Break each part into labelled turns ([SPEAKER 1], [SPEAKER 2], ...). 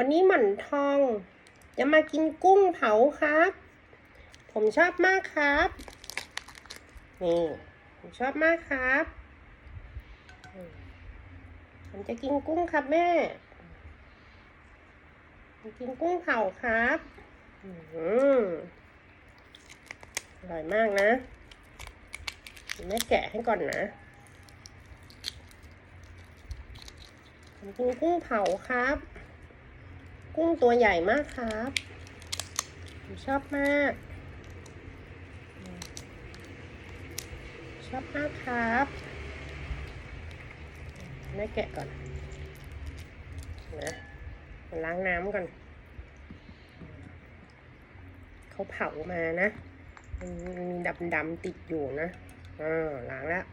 [SPEAKER 1] วันนี้หมั่นทอง จะมากินกุ้งเผาครับ ผมชอบมากครับ นี่ผมชอบมากครับ ผมจะกินกุ้งครับแม่ผมกินกุ้งเผาครับอืมอร่อยมากนะแม่แกะให้ก่อนนะผมกินกุ้งเผาครับ กุ้งตัวใหญ่มากครับผมชอบมาก ชอบมากครับแม่แกะก่อนนะล้างน้ำก่อน เขาเผามานะมันมีดำดำๆติดอยู่นะอ่าล้างแล้ว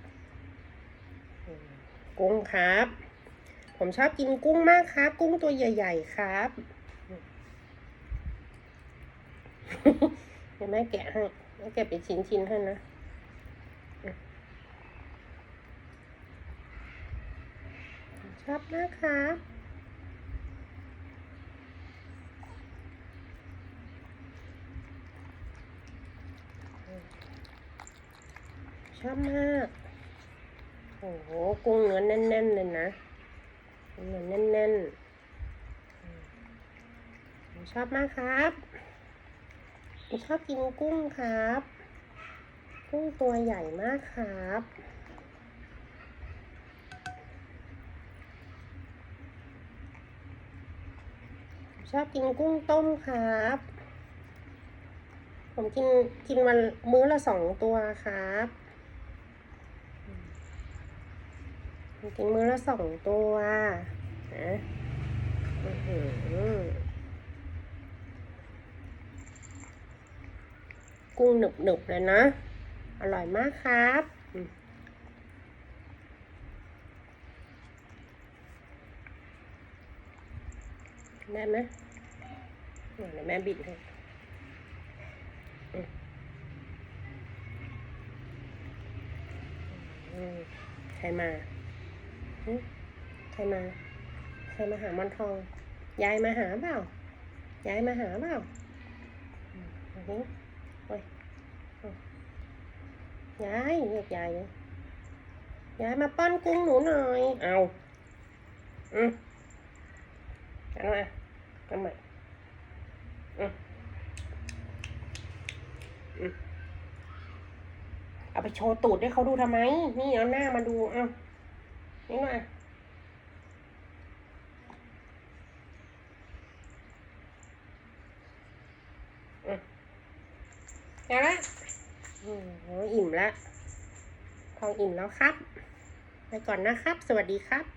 [SPEAKER 1] กุ้งครับ ผมชอบกินกุ้งมากครับ กุ้งตัวใหญ่ ๆ ครับ เดี๋ยวแม่แกะให้แม่แกะเป็นชิ้นๆให้นะชอบมากครับชอบมาก โอ้โห กุ้งเนื้อแน่นๆเลยนะเนื้อแน่นๆชอบมากครับ ผมชอบกินกุ้งครับ กุ้งตัวใหญ่มากครับชอบกินกุ้งต้มครับ ผมกินกินวันมื้อละสองตัวครับ ผมกินมื้อละสองตัวนะอือหือ กุ้งหนึบหนึบๆเลยนะ อร่อยมากครับได้ไหมเดี๋ยวแม่บิดให้ใครมาใครมา ใครมาหามันทอง ยายมาหาเปล่า ยายมาหาเปล่าโอ้ยเอา ยายเรียกยายเลยยายมาป้อนกุ้งหนูหน่อย เอาอืมกันมากันม่อืมอืมเอาไปโชว์ตูดให้เขาดูทำไม นี่เอาหน้ามาดูเอานี่มาอืมเอาละอืมโอ้ อิ่มละทองอิ่มแล้วครับ ไปก่อนนะครับ สวัสดีครับ